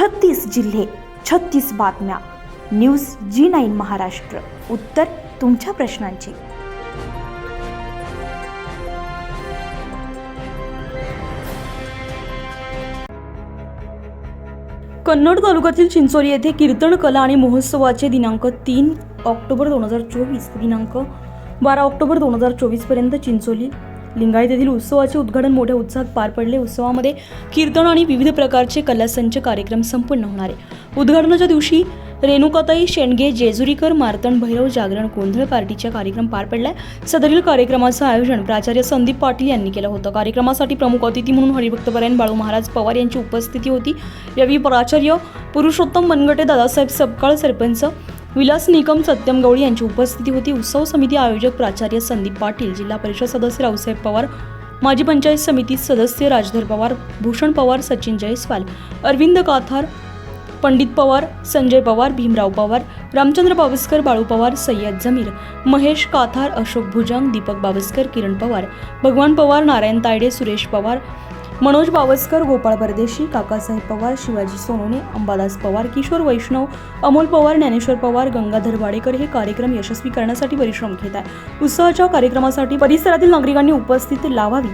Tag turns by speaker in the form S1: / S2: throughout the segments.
S1: छत्तीस जिल्हे छत्तीस बातम्या. News G nine Maharashtra. उत्तर तुमच्या प्रश्नांची. कन्नड तालुक्यातील चिंचोली येथे कीर्तन कला आणि महोत्सवाचे दिनांक तीन ऑक्टोबर दोन हजार चोवीस दिनांक बारा ऑक्टोबर दोन हजार चोवीसपर्यंत चिंचोली लिंगायत येथील उत्सवाचे उद्घाटन मोठ्या उत्साहात पार पडले. उत्सवामध्ये कीर्तन आणि विविध प्रकारचे कलासंच कार्यक्रम संपन्न होणार आहे. उद्घाटनाच्या दिवशी रेणुकाताई शेंडगे जेजुरीकर मार्तण भैरव जागरण गोंधळ पार्टीचा कार्यक्रम पार पडलाय. सदरील कार्यक्रमाचं आयोजन प्राचार्य संदीप पाटील यांनी केलं होतं. कार्यक्रमासाठी प्रमुख अतिथी म्हणून हरिभक्तपरायण बाळू महाराज पवार यांची उपस्थिती होती. यावेळी प्राचार्य पुरुषोत्तम मनगटे दादासाहेब सबकाळ सरपंच विलास निकम सत्यम गवळी यांची उपस्थिती होती. उत्सव समिती आयोजक प्राचार्य संदीप पाटील जिल्हा परिषद सदस्य रावसाहेब पवार माजी पंचायत समिती सदस्य राजधर पवार भूषण पवार सचिन जयस्वाल अरविंद काथार पंडित पवार संजय पवार भीमराव पवार रामचंद्र बावस्कर बाळू पवार सय्यद जमीर महेश काथार अशोक भुजंग दीपक बावस्कर किरण पवार भगवान पवार नारायण तायडे सुरेश पवार मनोज बावस्कर गोपाळ परदेशी काकासाहेब पवार शिवाजी सोनवणे अंबादास पवार किशोर वैष्णव अमोल पवार ज्ञानेश्वर पवार गंगाधर वाडेकर हे कार्यक्रम यशस्वी करण्यासाठी परिश्रम घेत आहे उत्सवाच्या कार्यक्रमासाठी परिसरातील नागरिकांनी उपस्थित लावावी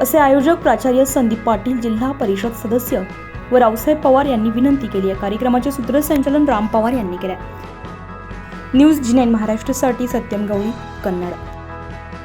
S1: असे आयोजक प्राचार्य संदीप पाटील जिल्हा परिषद सदस्य व रावसाहेब पवार यांनी विनंती केली. आहे कार्यक्रमाचे सूत्रसंचालन राम पवार यांनी केले. न्यूज जी नाईन महाराष्ट्रासाठी सत्यम गवळी कन्नड.